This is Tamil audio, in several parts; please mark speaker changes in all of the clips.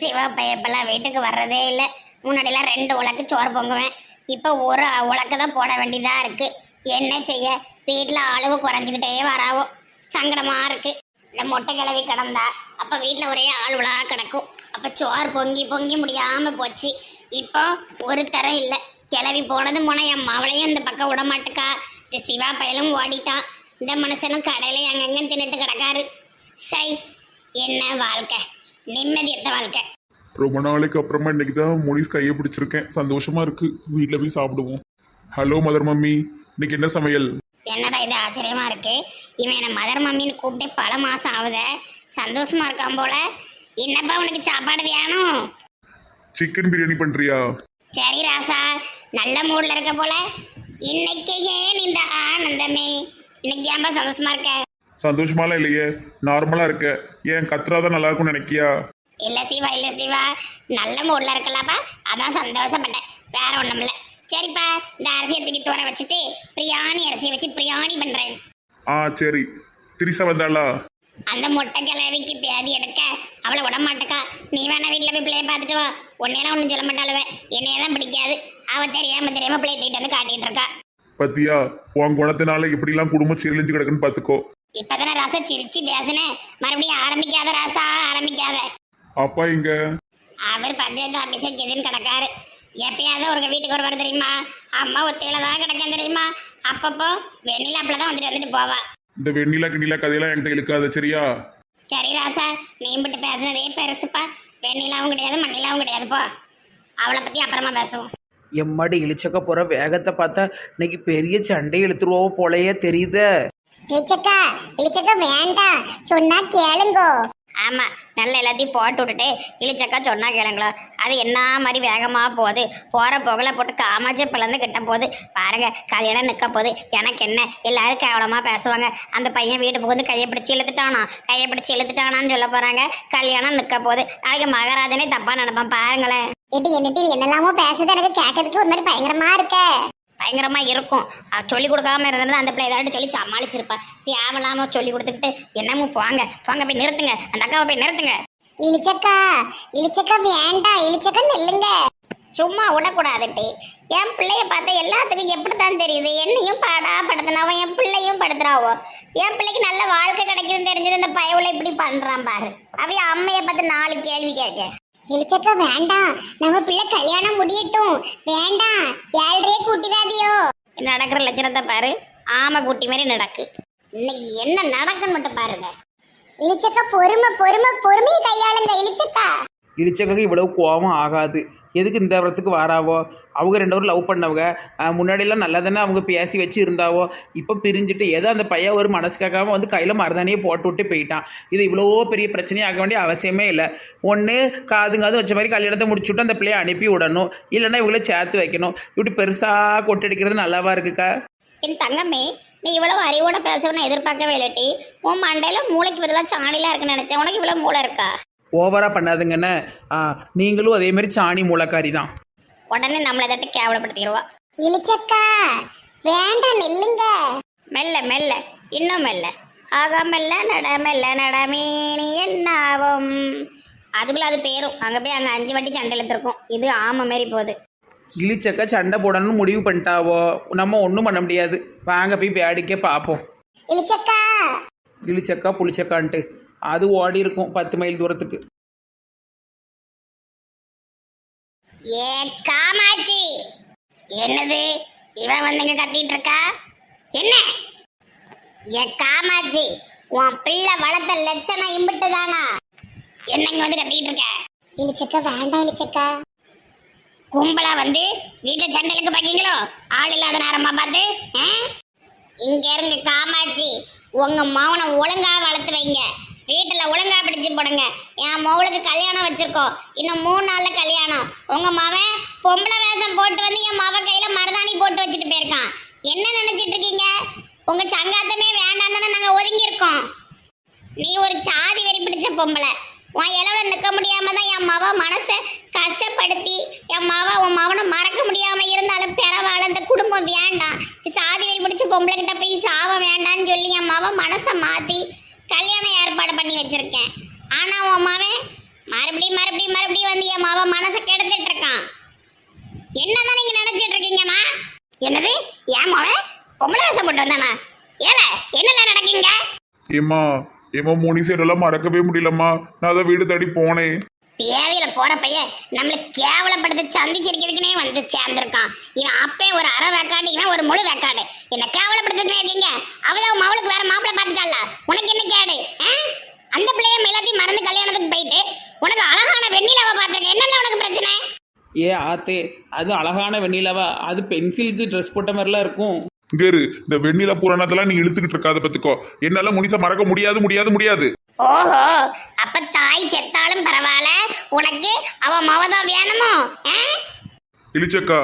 Speaker 1: சிவா பையப்பெல்லாம் வீட்டுக்கு வர்றதே இல்லை. முன்னாடிலாம் ரெண்டு உலக்கு சோறு பொங்குவேன். இப்போ ஒரு உலக்கு தான் போட வேண்டியதாக இருக்குது என்ன செய்ய? வீட்டில் அளவு குறைஞ்சிக்கிட்டே வராவோ? சங்கடமாக இருக்குது இந்த மொட்டை கிளவி கிடந்தா அப்போ வீட்டில் ஒரே ஆளுவலா கிடக்கும். அப்போ சோறு பொங்கி பொங்கி முடியாமல் போச்சு. இப்போ ஒரு தரம் இல்லை. கிளவி போனது போன என் மவளையும் இந்த பக்கம் விட மாட்டுக்கா. இந்த சிவா பயலும் ஓடிட்டான். இந்த மனுஷனும் கடையில் அங்கங்கே தின்னுட்டு கிடக்காரு. சை என்ன வாழ்க்கை? நிம்மதியத்த வாழ்க்கை.
Speaker 2: ரொம்ப நாளைக்கு அப்புறமா இன்னைக்கு தான் முனிஸ் கையை பிடிச்சிருக்கேன். சந்தோஷமா இருக்கு. வீட்டில் போய் சாப்பிடுவோம். ஹலோ மதர் மம்மி இன்னைக்கு என்ன சமையல்?
Speaker 1: என்னடா இது ஆச்சரியமா இருக்கு. இவன் என்ன மதர் மம்மின்னு கூப்பிட்டு பல மாசம் ஆகுத. சந்தோஷமா இருக்கான் போல. என்னப்பா உனக்கு சாப்பாடு வேணும்?
Speaker 2: சிக்கன் பிரியாணி பண்றியா?
Speaker 1: சரி ராசா. நல்ல மூட்ல இருக்க போல. இன்னைக்கு ஏன் இந்த ஆனந்தமே? இன்னைக்கு ஏன்பா சந்தோஷமா இருக்க?
Speaker 2: சந்தோஷமாலாம் இல்லையே? நார்மலா இருக்க. ஏன் கத்துறாதான் நல்லா இருக்கும்னு நினைக்கியா?
Speaker 1: இல்ல சிவா இல்ல சிவா. நல்ல மூட்ல இருக்கலாப்பா அதான் சந்தோஷப்பட்டேன். வேற ஒண்ணும் இல்ல. சரிப்பா. இந்த அரிசியை தூக்கி தூர வச்சுட்டு பிரியாணி அரிசியை வச்சு பிரியாணி பண்றேன்.
Speaker 2: ஆ சரி. திரிசா வந்தாளா?
Speaker 1: அந்த மொட்டை கிழவிக்கு பேதி எடுக்க. அவளை விட மாட்டேக்கா. நீ வேணா வீட்டில் போய் பிள்ளைய பார்த்துட்டு வா. உன்னையெல்லாம் ஒன்றும் சொல்ல மாட்டாளுவ. என்னைய தான் பிடிக்காது. அவ தெரியாம தெரியாம பிள்ளைய தூக்கிட்டு வந்து காட்டிட்டு இருக்கா.
Speaker 2: பத்தியா உன் குணத்தினால எப்படிலாம் குடும்பம் சீரழிஞ்சு கிடக்குன்னு பார்த்துக்கோ
Speaker 1: இப்பதானே ராசா சிரிச்சு பேசினேன் மறுபடியும் ஆரம்பிக்காத ராசா ஆரம்பிக்காத.
Speaker 2: அப்பா இங்க
Speaker 1: அவர் பஞ்சாயத்து ஆபீஸர் எதுன்னு கிடக்காரு. எப்பயாவது ஒரு வீட்டுக்கு வருவார் தெரியுமா? அம்மா ஒத்தையில தான் கிடக்கேன் தெரியுமா? அப்பப்போ வெண்ணிலாப்பில் தான் வந்துட்டு வந்துட்டு போவா.
Speaker 2: இந்த வெண்ணிலா கிண்ணிலா கதையெல்லாம் என்கிட்ட இழுக்காத சரியா?
Speaker 1: சரி ராசா நீம்பிட்டு பேசுனதே பெருசுப்பா. வெண்ணிலாவும் கிடையாது மண்ணிலாவும் கிடையாது போ. அவளை பத்தி அப்புறமா பேசுவோம்.
Speaker 3: எம்மாடி இழிச்சக்க போகிற வேகத்தை பார்த்தா இன்னைக்கு பெரிய சண்டை இழுத்துருவோம் போலயே தெரியுதே.
Speaker 4: இளிச்சக்கா இளிச்சக்கா வேண்டாம் சொன்னா கேளுங்கோ.
Speaker 1: ஆமா நல்ல எல்லாத்தையும் போட்டு விட்டுட்டு இழிச்சக்கா சொன்னா கேளுங்களோ. அது என்ன மாதிரி வேகமா போகுது? போற புகழ போட்டு காமாட்சி பிளந்து கிட்ட போகுது. பாருங்க கல்யாணம் நிக்க போகுது. எனக்கு என்ன? எல்லாரும் கேவலமா பேசுவாங்க. அந்த பையன் வீட்டு புகுந்து கையை பிடிச்சி இழுத்துட்டானா? கையை பிடிச்சி இழுத்துட்டானான்னு சொல்ல போறாங்க. கல்யாணம் நிக்க போகுது. நாளைக்கு மகாராஜனே தப்பா நடப்பான் பாருங்களேன்.
Speaker 4: ஏட்டி என்னட்டி என்னெல்லாமோ பேசுறது எனக்கு கேட்கறதுக்கு ஒரு மாதிரி பயங்கரமா இருக்க.
Speaker 1: பயங்கரமா இருக்கும். அது சொல்லி கொடுக்காம இருந்தது அந்த பிள்ளை ஏதாட்டு சொல்லி சமாளிச்சிருப்பா. தேவையில்லாம சொல்லி கொடுத்துக்கிட்டு என்னமோ போங்க. போங்க போய் நிறுத்துங்க. அந்த அக்காவை போய் நிறுத்துங்க.
Speaker 4: இளிச்சக்கா இளிச்சக்கா வேண்டாம் இளிச்சக்கா நெல்லுங்க.
Speaker 1: சும்மா விடக்கூடாதுட்டி என் பிள்ளைய பார்த்தா எல்லாத்துக்கும் எப்படித்தான் தெரியுது? என்னையும் பாடா படுத்தினாவோ என் பிள்ளையும் படுத்துறாவோ? என் பிள்ளைக்கு நல்ல வாழ்க்கை கிடைக்குதுன்னு தெரிஞ்சது இந்த பயவுல இப்படி பண்றான் பாரு. அவைய அம்மைய பார்த்து நாலு கேள்வி கேட்க.
Speaker 4: இளிச்சக்கா வேண்டாம். நம்ம பிள்ளை கல்யாணம் முடியட்டும். வேண்டாம். ஏழ்றையே கூட்டிடாதியோ.
Speaker 1: நடக்கிற லட்சணத்தை பாரு. ஆமை குட்டி மாதிரி நடக்கு. இன்னைக்கு என்ன நடக்குன்னு மட்டும் பாருங்க.
Speaker 4: இளிச்சக்கா பொறுமை பொறுமை பொறுமையை கையாளுங்க இளிச்சக்கா
Speaker 3: இழிச்சக்கக்கு இவ்வளவு கோபம் ஆகாது. எதுக்கு இந்த இடத்துக்கு வாராவோ? அவங்க ரெண்டு பேரும் லவ் பண்ணவங்க. முன்னாடியெல்லாம் நல்லா தானே அவங்க பேசி வச்சு இருந்தாவோ இப்போ பிரிஞ்சுட்டு ஏதோ அந்த பையன் ஒரு மனசு கேட்காம வந்து கையில் மருதானியே போட்டு விட்டு போயிட்டான். இது இவ்வளோ பெரிய பிரச்சனையாக வேண்டிய அவசியமே இல்லை. ஒன்று காதுங்காது வச்ச மாதிரி கல்யாணத்தை முடிச்சுட்டு அந்த பிள்ளைய அனுப்பி விடணும். இல்லைன்னா இவங்கள சேர்த்து வைக்கணும். இப்படி பெருசாக கொட்டடிக்கிறது நல்லாவா இருக்குக்கா?
Speaker 1: என் தங்கமே நீ இவ்வளவு அறிவோட பேசணும்னு எதிர்பார்க்கவே இல்லட்டி உன் மண்டையில மூளைக்கு பதிலாக சாணிலாம் இருக்குன்னு நினைச்சேன். உனக்கு இவ்வளவு மூளை இருக்கா?
Speaker 3: ஓவராக பண்ணாதுங்கண்ணே. நீங்களும் அதே மாதிரி சாணி மூலக்காரி தான்.
Speaker 1: உடனே நம்மளை தட்டு கேவலப்படுத்திடுவா
Speaker 4: இளிச்சக்கா வேண்டாம் நெல்லுங்க
Speaker 1: மெல்ல மெல்ல இன்னும் மெல்ல. ஆகா மெல்ல நட மெல்ல நடமேனி என்னாவும் அதுக்குள்ள அது பேரும். அங்க போய் அங்க அஞ்சு வாட்டி சண்டை இழுத்துருக்கும். இது ஆமை மாரி போகுது.
Speaker 3: இழிச்சக்க சண்டை போடணும்னு முடிவு பண்ணிட்டாவோ? நம்ம ஒன்றும் பண்ண முடியாது. வாங்க போய் வேடிக்கை பார்ப்போம்.
Speaker 4: இளிச்சக்கா.
Speaker 3: இழிச்சக்கா புளிச்சக்கான்ட்டு. அது ஓடி இருக்கும் பத்து மைல் தூரத்துக்கு.
Speaker 1: ஏ காமாட்சி? என்னது? இவன் வந்து இங்க கத்திட்டு இருக்கா? என்ன? ஏ காமாட்சி உன் பிள்ளை வளர்த்த லட்சணம் இம்பிட்டு தானா? என்னங்க வந்து கத்திட்டு இருக்க?
Speaker 4: இளிச்சக்கா வேண்டாம் இளிச்சக்கா
Speaker 1: கும்பலா வந்து வீட்டை சண்டைக்கு பாக்கீங்களோ? ஆள் இல்லாத நேரமா பார்த்து ஆ? இங்க இருங்க காமாட்சி உங்க மௌனம் ஒழுங்கா வளர்த்து வைங்க. வீட்டில் ஒழுங்கா பிடிச்சு போடுங்க. என் மவளுக்கு கல்யாணம் வச்சிருக்கோம். இன்னும் மூணு நாளில் கல்யாணம். உங்கள் மவன் பொம்பளை வேஷம் போட்டு வந்து என் மவ கையில் மருதாணி போட்டு வச்சுட்டு போயிருக்கான். என்ன நினச்சிட்டு இருக்கீங்க? உங்கள் சங்காத்தமே வேண்டாம் தானே நாங்கள் ஒதுங்கியிருக்கோம். நீ ஒரு சாதி வெறி பிடிச்ச பொம்பளை. உன் இளவுல நிற்க முடியாம தான் என் மவ மனசை கஷ்டப்படுத்தி என் மவ உன் மவனை மறக்க முடியாம இருந்தாலும் பரவாயில்ல இந்த குடும்பம் வேண்டாம். சாதி வெறி பிடிச்ச பொம்பளை கிட்ட போய் சாவ வேண்டாம்னு சொல்லி என் மவ மனசை மாற்றி பண்ணி வச்சிருக்கேன். ஆனா உன் மவன் மறுபடியும் மறுபடியும் மறுபடியும் வந்து என் மாவ மனசை கெடுத்துட்டு இருக்கான். என்னதான் நீங்க நினைச்சிட்டு இருக்கீங்கம்மா? என்னது? ஏன் மாவ பொம்பளை வேஷம் போட்டு வந்தானா? ஏல என்னெல்லாம் நடக்கீங்க?
Speaker 2: ஏம்மா ஏம்மா முனி சைடெல்லாம் மறக்கவே முடியலம்மா. நான் அதை வீடு தேடி போனேன்.
Speaker 1: தேவையில போற பையன் நம்மள கேவலப்படுத்தி சந்திச்சிருக்கிறதுக்குனே வந்து சேர்ந்திருக்கான். இவன் அப்பே ஒரு அரை வேக்காடு இவன் ஒரு முழு வேக்காடு. என்ன கேவலப்படுத்திட்டு இருக்கீங்க. அவதான் மவளுக்கு வேற மாப்பிள்ளை பார்த்துட்டால உனக்கு என்ன கேடு ஆ? அந்த பிள்ளைய எல்லாத்தையும் மறந்து கல்யாணத்துக்கு போயிட்டு உனக்கு அழகான வெண்ணிலாவை பார்த்துருக்க என்னென்ன உனக்கு பிரச்சனை
Speaker 3: ஏ ஆத்தே. அது அழகான வெண்ணிலாவா? அது பென்சிலுக்கு ட்ரெஸ் போட்ட மாதிரிலாம் இருக்கும்.
Speaker 2: இங்க இரு இந்த வெண்ணிலா புராணத்தெல்லாம் நீ இழுத்துக்கிட்டு இருக்காத பத்துக்கோ என்னால முனிசை மறக்க முடியாது முடியாது முடியாது.
Speaker 1: ஓஹோ அப்ப தாய் செத்தாலும் பரவாயில்ல. உனக்கு அவ மவதான் வேணுமோ? ஆ?
Speaker 2: இளிச்சக்கா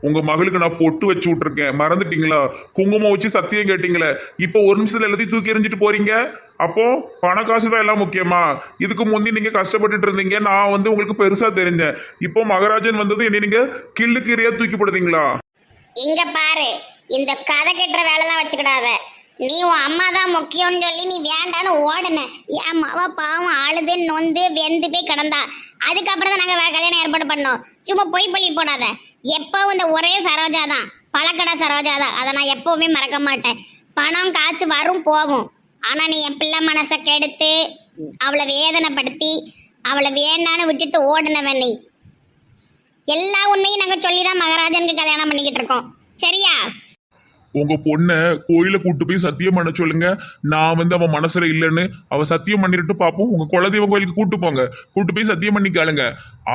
Speaker 2: உங்க மகளுக்கு நான் பொட்டு வச்சு விட்டுருக்கேன். மறந்துட்டீங்களா? குங்குமம் வச்சு சத்தியம் கேட்டீங்களே. இப்போ ஒரு நிமிஷத்துல எல்லாத்தையும் தூக்கி எறிஞ்சிட்டு போறீங்க? அப்போ பண காசு தான் எல்லாம் முக்கியமா? இதுக்கு முந்தி நீங்க கஷ்டப்பட்டுட்டு இருந்தீங்க. நான் வந்து உங்களுக்கு பெருசா தெரிஞ்சேன். இப்போ மகராஜன் வந்தது என்ன நீங்க கில்லு கீரையா தூக்கி போடுறீங்களா?
Speaker 1: இங்க பாரு. இந்த கதை கெட்டுற வேலைலாம் வச்சுக்கிடாத. நீ உன் அம்மா தான் முக்கியம்னு சொல்லி நீ வேண்டான்னு ஓடுன. என் மாவ பாவம் அழுது நொந்து வெந்து போய் கிடந்தா. அதுக்கப்புறம் தான் நாங்கள் கல்யாணம் ஏற்பாடு பண்ணோம். சும்மா பொய் பள்ளி போடாத. எப்போவும் இந்த ஒரே சரோஜா தான் பழக்கடை சரோஜா தான் அதை நான் எப்பவுமே மறக்க மாட்டேன். பணம் காசு வரும் போகும். ஆனா நீ என் பிள்ளை மனசை கெடுத்து அவளை வேதனைப்படுத்தி அவளை வேண்டான்னு விட்டுட்டு ஓடுனவன் நீ. எல்லா உண்மையும் நாங்க சொல்லி தான் மகாராஜனுக்கு கல்யாணம் பண்ணிக்கிட்டு இருக்கோம். சரியா?
Speaker 2: உங்க பொண்ணை கோயில கூட்டு போய் சத்தியம் பண்ண சொல்லுங்க. நான் வந்து அவன் மனசுல இல்லைன்னு அவ சத்தியம் பண்ணிட்டு பார்ப்போம் உங்க குலதெய்வம் கோயிலுக்கு கூட்டு போங்க. கூட்டு போய் சத்தியம் பண்ணி கேளுங்க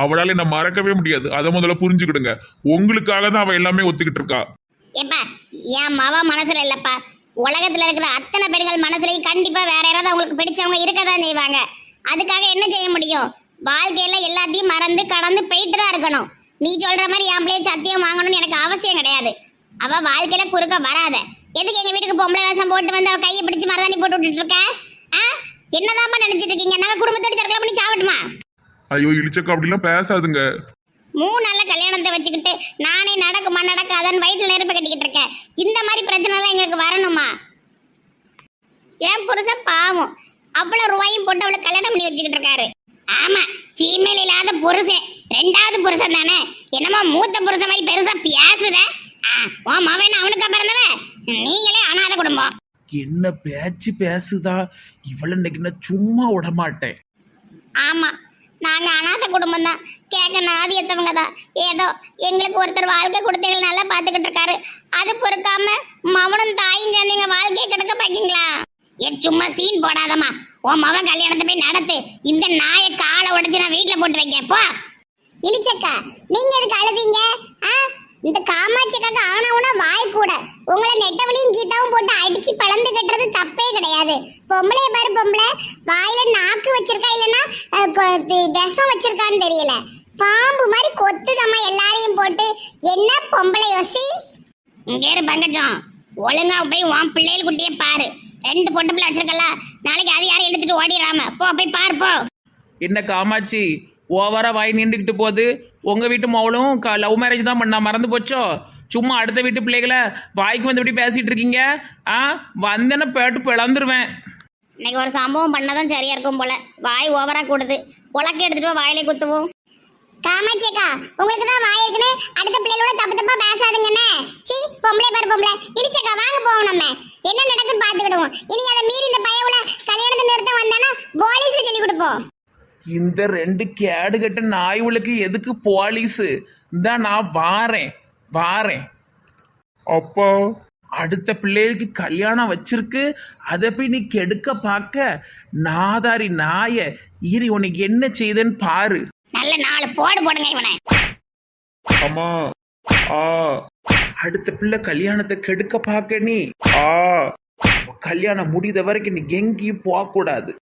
Speaker 2: அவளால என்ன மறக்கவே முடியாது. அதை முதல்ல புரிஞ்சுக்கிடுங்க. உங்களுக்காக தான் அவ எல்லாமே ஒத்துக்கிட்டு இருக்கா.
Speaker 1: ஏப்பா என் மவ மனசுல இல்லப்பா. உலகத்துல இருக்கிற அத்தனை பெண்கள் மனசுலயும் கண்டிப்பா வேற யாராவது அவங்களுக்கு பிடிச்சவங்க இருக்கதான் செய்வாங்க. அதுக்காக என்ன செய்ய முடியும்? வாழ்க்கையில எல்லாத்தையும் மறந்து கடந்து போயிட்டு தான் இருக்கணும். நீ சொல்ற மாதிரி என் பிள்ளைய சத்தியம் வாங்கணும்னு எனக்கு அவசியம் கிடையாது. அவ வாழ்க்கையில குறுக்க வராத. எதுக்கு எங்க வீட்டுக்கு பொம்பளை வேஷம் போட்டு வந்து அவ கையை பிடிச்சு மரதாணி போட்டு விட்டுட்டு இருக்க? ஆ? என்னதான்ப்பா நினைச்சிட்டு இருக்கீங்க? நாங்க குடும்பத்தோட தற்கொலை பண்ணி சாப்பிட்டுமா
Speaker 2: ஐயோ இழிச்சக்கா அப்படிலாம் பேசாதுங்க.
Speaker 1: மூணு நாள்ல கல்யாணத்தை வச்சுக்கிட்டு நானே நடக்குமா நடக்காதன்னு வயிற்றுல நெருப்பு கட்டிக்கிட்டு இருக்கேன். இந்த மாதிரி பிரச்சனை எல்லாம் எங்களுக்கு வரணுமா? என் புருஷன் பாவம். அவ்வளவு ரூபாயும் போட்டு அவளை கல்யாணம் பண்ணி வச்சுக்கிட்டு இருக்காரு. ஆமா சீமையில் இல்லாத புருஷன். ரெண்டாவது புருஷன் தானே. என்னமோ மூத்த புருஷன் மாதிரி பெருசா பேசுத. ஆ, உன் மவன் அவனுக்கு பிறந்தவன் நீங்களே அனாத குடும்பம்.
Speaker 3: என்ன பேச்சு பேசுதா? இவளை இன்னைக்கு நான் சும்மா விட மாட்டேன்
Speaker 1: ஆமா நாங்க அனாத குடும்பம் தான் கேட்க நாதியத்தவங்க தான் ஏதோ எங்களுக்கு ஒருத்தர் வாழ்க்கை கொடுத்தீங்க நல்லா பார்த்துக்கிட்டு இருக்காரு. அது பொறுக்காம மவனும் தாயும் சேர்ந்து எங்க வாழ்க்கையை கிடக்க பாக்கீங்களா? ஏ சும்மா சீன் போடாதம்மா. உன் மவன் கல்யாணத்தை போய் நடத்து. இந்த நாயை காலை உடைச்சு நான் வீட்டில் போட்டு வைக்கப்போ இழிச்சக்கா
Speaker 4: நீங்கள் நீங்க எதுக்கு அழுதீங்க? ஆ? இந்த காமாட்சிக்காக்கு ஆனவுனா வாய் கூட. உங்களை நெட்டவளியும் கீதாவும் போட்டு அடிச்சு பழந்து கட்டுறது தப்பே கிடையாது. பொம்பளைய பாரு பொம்பளை. வாயில நாக்கு வச்சிருக்கா இல்லைன்னா விஷம் வச்சிருக்கான்னு தெரியல. பாம்பு மாதிரி கொத்துதம்மா எல்லாரையும் போட்டு. என்ன பொம்பளை யோசி?
Speaker 1: இங்க இரு பங்கஜம். ஒழுங்கா போய் உன் பிள்ளைகள் குட்டியே பாரு. ரெண்டு பொட்டு பிள்ளை வச்சிருக்கல நாளைக்கு அது யாரும் எடுத்துட்டு ஓடிடாம போ போய் பாரு போ.
Speaker 3: என்ன காமாட்சி? ஓவரா வாய் நீண்டுக்கிட்டு போகுது. உங்கள் வீட்டு மவளும் க லவ் மேரேஜ் தான் பண்ணா. மறந்து போச்சோ? சும்மா அடுத்த வீட்டு பிள்ளைகளை வாய்க்கு வந்து இப்படி பேசிகிட்டு இருக்கீங்க? ஆ? வந்தேன்னா பேட்டு பிளந்துருவேன்.
Speaker 1: இன்னைக்கு ஒரு சம்பவம் பண்ணாதான் சரியா இருக்கும் போல. வாய் ஓவரா கூடுது. உலக்க எடுத்துட்டு போய் வாயிலே குத்துவோம்.
Speaker 4: காமாட்சிக்கா உங்களுக்கு தான் வாய் இருக்குன்னு அடுத்த பிள்ளைகளோட தப்பு தப்பா பேசாதுங்கண்ணே. சீ பொம்பளை பாரு பொம்பளை. இடிச்சக்கா வாங்க போவோம் நம்ம. என்ன நடக்குன்னு பாத்துக்கிடுவோம் இனி அதை மீறி இந்த பையவுல கல்யாணத்தை நிறுத்த வந்தானா போலீஸ்ல சொல்லி கொடுப்போம்.
Speaker 3: இந்த ரெண்டு கேடுகட்ட நாய்களுக்கு எதுக்கு போலீஸு? இந்த நான் வாரேன் வாரேன்.
Speaker 2: அப்பா.
Speaker 3: அடுத்த பிள்ளைகளுக்கு கல்யாணம் வச்சிருக்கு அதை போய் நீ கெடுக்க பார்க்க. நாதாரி நாய இரு உனக்கு என்ன செய்தேன்னு பாரு.
Speaker 1: நல்ல நாலு போடு போடுங்க இவனை.
Speaker 2: அம்மா. ஆ.
Speaker 3: அடுத்த பிள்ளை கல்யாணத்தை கெடுக்க பார்க்க நீ.
Speaker 2: ஆ.
Speaker 3: கல்யாணம் முடிந்த வரைக்கும் நீ எங்கேயும் போகக்கூடாது.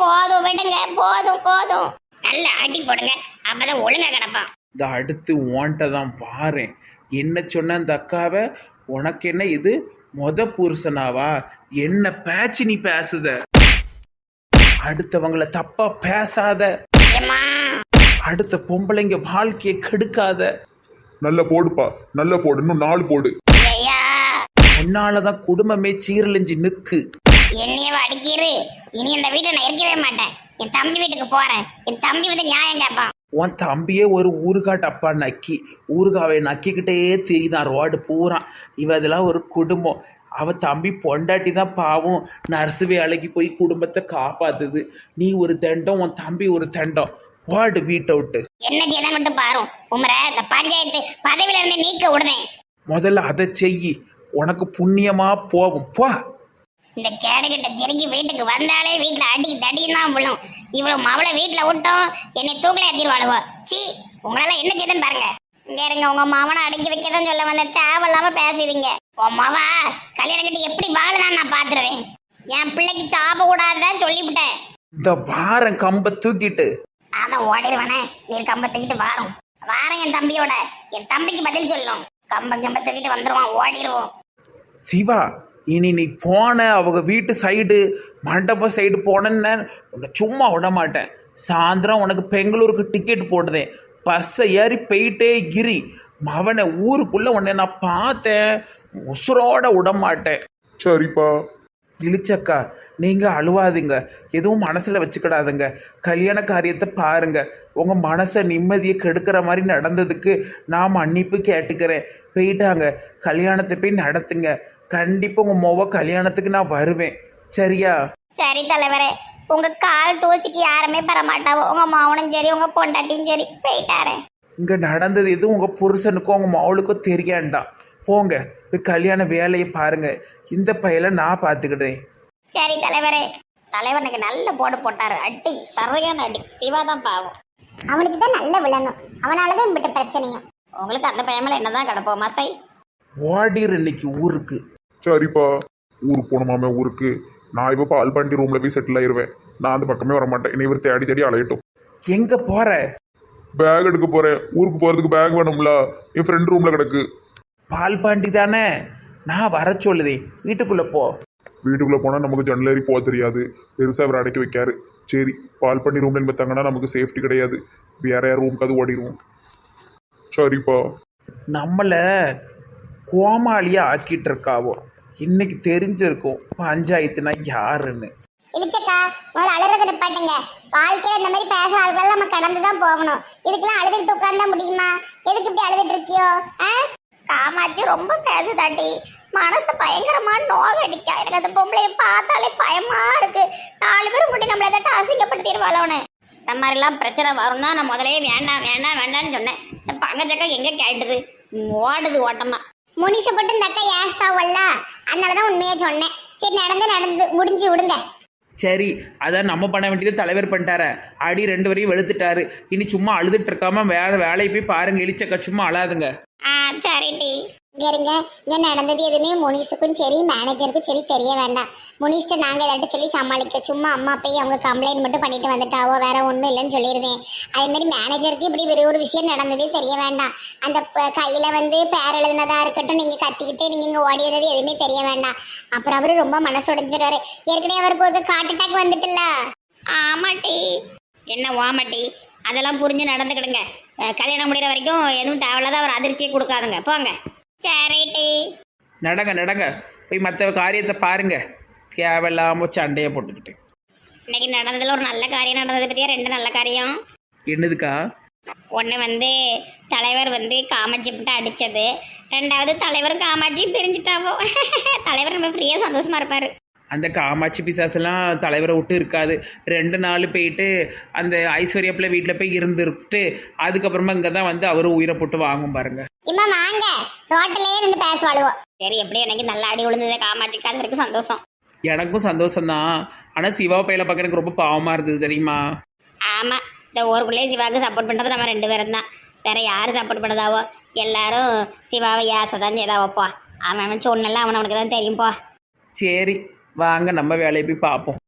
Speaker 1: போதும் விடுங்க போதும் போதும். நல்ல அடி போடுங்க அப்பதான் ஒழுங்கா கிடப்பான்.
Speaker 3: இந்த அடுத்து உன்கிட்ட தான் வாரேன் என்ன சொன்ன அந்த அக்காவை? உனக்கு என்ன இது? மொத புருஷனாவா? என்ன பேச்சு நீ பேசுத? அடுத்தவங்கள தப்பா பேசாத. அடுத்த பொம்பளைங்க வாழ்க்கையை கெடுக்காத.
Speaker 2: நல்ல போடுப்பா நல்ல போடு இன்னும் நாலு போடு.
Speaker 1: ஐயா.
Speaker 3: உன்னாலதான் குடும்பமே சீரழிஞ்சு நிக்கு.
Speaker 1: என்னையவ அடிக்கிறு. இனி இந்த வீட்டை நான் இருக்கவே மாட்டேன். என் தம்பி வீட்டுக்கு போறேன். என் தம்பி வந்து நியாயம் கேட்பான்.
Speaker 3: உன் தம்பியே ஒரு ஊறுகாய் டப்பா நக்கி. ஊறுகாவை நக்கிக்கிட்டே தெரியுதான் ரோடு பூரா. இவ இதெல்லாம் ஒரு குடும்பம். அவ தம்பி பொண்டாட்டி தான் பாவம். நர்ஸு வேலைக்கு போய் குடும்பத்தை காப்பாத்துது. நீ ஒரு தண்டம் உன் தம்பி ஒரு தண்டம். வாடு வீட்டை விட்டு.
Speaker 1: என்ன செய்தான் மட்டும் பாரு. உமர இந்த பஞ்சாயத்து பதவியில இருந்து நீக்க விடுதேன்.
Speaker 3: முதல்ல அதை செய் உனக்கு புண்ணியமா போகும். போ.
Speaker 1: இந்த கேடுகிட்ட சிறுக்கி வீட்டுக்கு வந்தாலே வீட்டுல அடி தடியும் தான் விழும் இவ்வளவு மவளை வீட்டுல விட்டோம் என்னை தூக்கில ஏத்திடுவாளுவோ சி உங்களால என்ன செய்துன்னு பாருங்க. இங்க இருங்க உங்க மாமனை அடக்கி வைக்கதான் சொல்ல வந்த தேவையில்லாம பேசுறீங்க. உன் மவ கல்யாணம் கட்டி எப்படி வாழுதான் நான் பாத்துருவேன். என் பிள்ளைக்கு சாப கூடாதுதான் சொல்லிவிட்டேன்.
Speaker 3: இந்த வாரம் கம்பை தூக்கிட்டு.
Speaker 1: அதான் ஓடிடுவானே நீ கம்ப தூக்கிட்டு வாரும் வாரம் என் தம்பியோட. என் தம்பிக்கு பதில் சொல்லும். கம்ப கம்ப தூக்கிட்டு வந்துருவான் ஓடிடுவோம்.
Speaker 3: சிவா இனி நீ போன அவங்க வீட்டு சைடு மண்டபம் சைடு போனேன்னு உன்னை சும்மா விட மாட்டேன். சாயந்தரம் உனக்கு பெங்களூருக்கு டிக்கெட் போடுதேன் பஸ்ஸை ஏறி போயிட்டே கிரி மவனை ஊருக்குள்ள உன்னை நான் பார்த்தேன். உசுரோட விட மாட்டேன்.
Speaker 2: சரிப்பா.
Speaker 3: இழிச்சக்கா நீங்கள் அழுவாதீங்க. எதுவும் மனசில் வச்சுக்கிடாதுங்க. கல்யாண காரியத்தை பாருங்க. உங்கள் மனசை நிம்மதியை கெடுக்கிற மாதிரி நடந்ததுக்கு நான் மன்னிப்பு கேட்டுக்கிறேன். போயிட்டாங்க. கல்யாணத்தை போய் நடத்துங்க. கண்டிப்பாக உங்கள் மொவ கல்யாணத்துக்கு நான் வருவேன். சரியா?
Speaker 1: சரி தலைவரே உங்க கால் தூசிக்கு யாருமே பெற மாட்டாவோ உங்க மாவனும் சரி உங்க பொண்டாட்டியும் சரி போயிட்டாரே.
Speaker 3: இங்கே நடந்தது எதுவும் உங்கள் புருஷனுக்கோ உங்கள் மவளுக்கோ தெரியண்டாம் போங்க போய் கல்யாண வேலையை பாருங்க. இந்த பையலை நான் பார்த்துக்கிட்டேன்
Speaker 1: சரி தலைவரே தலைவனுக்கு நல்ல போடு போட்டாரு. அடி சரியான அடி. சிவா தான் பாவம்.
Speaker 4: அவனுக்கு தான் நல்ல விழணும் அவனாலதான் இப்பட்ட பிரச்சனையும்.
Speaker 1: உங்களுக்கு அந்த பயமில் என்னதான் கிடப்போம் மசை?
Speaker 3: ஓடிரு இன்னைக்கு ஊருக்கு.
Speaker 2: சரிப்பா. ஊருக்கு போகணுமாமே ஊருக்கு. நான் இப்போ பால் பாண்டி ரூமில் போய் செட்டில் ஆயிருவேன். நான் அந்த பக்கமே வர மாட்டேன் என்னை இவர் தேடி தேடி அலையட்டும்.
Speaker 3: எங்கே போகிற
Speaker 2: பேக் எடுக்க போகிறேன் ஊருக்கு போகிறதுக்கு பேக் வேணும்ல. என் ஃப்ரெண்ட் ரூமில் கிடக்கு.
Speaker 3: பால் பாண்டி தானே? நான் வர சொல்லுதே. வீட்டுக்குள்ளே போ.
Speaker 2: வீட்டுக்குள்ளே போனால் நமக்கு ஜன்னல் ஏறி போக தெரியாது. பெருசாக அவர் அடைக்க வைக்காரு. சரி பால் பண்ணி ரூமில் பார்த்தாங்கன்னா நமக்கு சேஃப்டி கிடையாது. வேற யார் ரூமுக்கு அது ஓடிடுவோம் சரிப்பா.
Speaker 3: நம்மளை கோமாளியா ஆக்கிட்டு இருக்காவோ? இன்னைக்கு தெரிஞ்சிருக்கும் பஞ்சாயத்துனா யாருன்னு.
Speaker 4: இழிச்சக்கா முதல்ல அழுறத நிப்பாட்டுங்க. வாழ்க்கையில இந்த மாதிரி பேசுற ஆள்கள் நம்ம கடந்து தான் போகணும். இதுக்கெல்லாம் அழுதுட்டு உட்கார்ந்தா முடியுமா? எதுக்கு இப்படி அழுதுட்டு இருக்கியோ?
Speaker 1: காமாட்சி ரொம்ப பேசுதாட்டி மனசு பயங்கரமா நோகடிக்கா. எனக்கு அந்த பொம்பளைய பார்த்தாலே பயமா இருக்கு. நாலு பேரும் முடி நம்மள ஏதாட்டும் அசிங்கப்படுத்திடுவாளோன்னு இந்த மாதிரிலாம் பிரச்சனை வரும்னா நான் முதலே வேண்டாம் வேண்டாம் வேண்டாம்னு சொன்னேன். இந்த பங்கச்சக்கா எங்க கேட்டுது? ஓடுது ஓட்டமா.
Speaker 4: முனிசு போட்டு இந்த அக்கா ஏஸ்தாவல்ல. அதனாலதான் உண்மையா சொன்னேன். சரி நடந்து நடந்து முடிஞ்சு விடுங்க.
Speaker 3: சரி அதான் நம்ம பண்ண வேண்டியது தலைவர் பண்ணிட்டார. அடி ரெண்டு வரையும் வெளுத்துட்டாரு. இனி சும்மா அழுதுட்டு இருக்காம வேற வேலையை போய் பாருங்க எலிச்சக்கா சும்மா அழாதுங்க.
Speaker 1: ஆ சரிட்டி
Speaker 4: இருங்க. இங்கே நடந்தது எதுவுமே முனிஸுக்கும் சரி மேனேஜருக்கும் சரி தெரிய வேண்டாம். முனிஸ்ட நாங்கள் ஏதாட்டும் சொல்லி சமாளிக்க சும்மா அம்மா போய் அவங்க கம்ப்ளைண்ட் மட்டும் பண்ணிட்டு வந்துட்டாவோ வேற ஒன்றும் இல்லைன்னு சொல்லிடுவேன் அதேமாரி மாதிரி மேனேஜருக்கு இப்படி ஒரு ஒரு விஷயம் நடந்ததே தெரிய வேண்டாம். அந்த கையில் வந்து பேர் எழுதுனதாக இருக்கட்டும் நீங்கள் கத்திக்கிட்டு நீங்கள் இங்கே ஓடிடுறது எதுவுமே தெரிய வேண்டாம். அப்புறம் அவர் ரொம்ப மனசு உடைஞ்சிருவாரு ஏற்கனவே அவருக்கு ஒரு ஹார்ட் அட்டாக் வந்துட்டுல
Speaker 1: ஆமாட்டி என்ன ஓமாட்டி அதெல்லாம் புரிஞ்சு நடந்துக்கிடுங்க. கல்யாணம் முடிகிற வரைக்கும் எதுவும் தேவையில்லாத ஒரு அதிர்ச்சியை கொடுக்காதுங்க. போங்க. சரிட்டி.
Speaker 3: நடங்க நடங்க. போய் மற்ற காரியத்தை பாருங்க. தேவையில்லாம சண்டையை போட்டுக்கிட்டு.
Speaker 1: இன்னைக்கு நடந்ததுல ஒரு நல்ல காரியம் நடந்தது பத்தியா? ரெண்டு நல்ல காரியம்.
Speaker 3: என்னதுக்கா?
Speaker 1: ஒன்று வந்து தலைவர் வந்து காமாட்சி விட்டு அடித்தது ரெண்டாவது தலைவரும் காமாட்சி பிரிஞ்சுட்டாவோ. தலைவர் ரொம்ப ஃப்ரீயாக சந்தோஷமா இருப்பார்.
Speaker 3: அந்த காமாட்சி பிசாசெல்லாம் தலைவரை விட்டு இருக்காது. ரெண்டு நாள் போயிட்டு அந்த ஐஸ்வர்யாப்பில் வீட்டில் போய் இருந்துட்டு அதுக்கப்புறமா இங்கே தான் வந்து அவர் உயிரை போட்டு வாங்கும் பாருங்க.
Speaker 4: இம்மா வாங்க. ரோட்டிலேயே நின்று பேசுவாளுவோம்
Speaker 1: சரி எப்படி எனக்கு நல்ல அடி விழுந்தது காமாட்சிக்கு அது வரைக்கும் சந்தோஷம்.
Speaker 3: எனக்கும் சந்தோஷம்தான். ஆனால் சிவா பையில பார்க்க எனக்கு ரொம்ப பாவமாக இருந்தது தெரியுமா?
Speaker 1: ஆமாம் இந்த ஊருக்குள்ளேயே சிவாவுக்கு சப்போர்ட் பண்ணுறது நம்ம ரெண்டு பேரும் தான். வேற யார் சப்போர்ட் பண்ணதாவோ எல்லாரும் சிவாவை ஏசை தான் செய்தாவோப்பா அவன் அவன் சொன்னெல்லாம் அவன் அவனுக்கு தான் தெரியும்ப்பா
Speaker 3: சரி வாங்க நம்ம வேலையை போய் பார்ப்போம்.